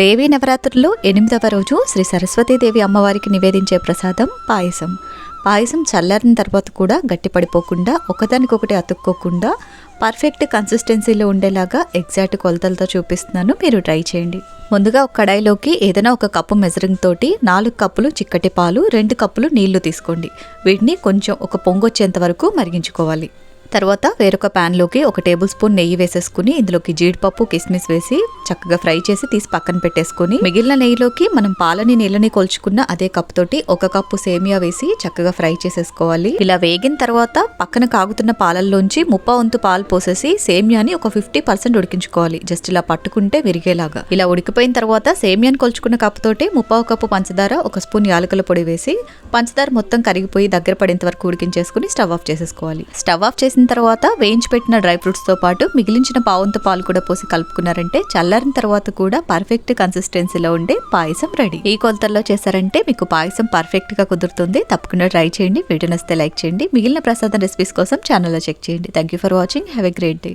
దేవీ నవరాత్రుల్లో ఎనిమిదవ రోజు శ్రీ సరస్వతీదేవి అమ్మవారికి నివేదించే ప్రసాదం పాయసం. పాయసం చల్లారిన తర్వాత కూడా గట్టిపడిపోకుండా ఒకదానికొకటి అతుక్కోకుండా పర్ఫెక్ట్ కన్సిస్టెన్సీలో ఉండేలాగా ఎగ్జాక్ట్ కొలతలతో చూపిస్తున్నాను. మీరు ట్రై చేయండి. ముందుగా ఒక కడాయిలోకి ఏదైనా ఒక కప్పు మెజరింగ్ తోటి నాలుగు కప్పులు చిక్కటి పాలు రెండు కప్పులు నీళ్ళు తీసుకోండి. వీటిని కొంచెం ఒక పొంగొచ్చేంత వరకు మరిగించుకోవాలి. తర్వాత వేరొక ప్యాన్లోకి ఒక టేబుల్ స్పూన్ నెయ్యి వేసేసుకుని ఇందులోకి జీడిపప్పు కిస్మిస్ వేసి చక్కగా ఫ్రై చేసి తీసి పక్కన పెట్టేసుకుని మిగిలిన నెయ్యిలోకి మనం పాలని నీళ్ళని కొలుచుకున్న అదే కప్ తోటి ఒక కప్పు సేమియా వేసి చక్కగా ఫ్రై చేసేసుకోవాలి. ఇలా వేగిన తర్వాత పక్కన కాగుతున్న పాలల్లోంచి ముప్పా వంతు పాలు పోసేసి సేమియాని ఒక ఫిఫ్టీ పర్సెంట్ ఉడికించుకోవాలి. జస్ట్ ఇలా పట్టుకుంటే విరిగేలాగా. ఇలా ఉడికిపోయిన తర్వాత సేమియాని కొలుచుకున్న కప్ తోటి ముప్పావు కప్పు పంచదార ఒక స్పూన్ యాలకుల పొడి వేసి పంచదార మొత్తం కరిగిపోయి దగ్గర పడేంత వరకు ఉడికించేసుకుని స్టవ్ ఆఫ్ చేసేసుకోవాలి. స్టవ్ ఆఫ్ చేసిన తర్వాత వేయించి పెట్టిన డ్రై ఫ్రూట్స్తో పాటు మిగిలించిన పావంత పాలు కూడా పోసి కలుపుకున్నారంటే చల్లారిన తర్వాత కూడా పర్ఫెక్ట్ కన్సిస్టెన్సీలో ఉండే పాయసం రెడీ. ఈ కొలతల్లో చేశారంటే మీకు పాయసం పర్ఫెక్ట్గా కుదురుతుంది. తప్పకుండా ట్రై చేయండి. వీడియో నస్తే లైక్ చేయండి. మిగిలిన ప్రసాదం రెసిపీస్ కోసం ఛానల్లో చెక్ చేయండి. Thank you for watching have a great day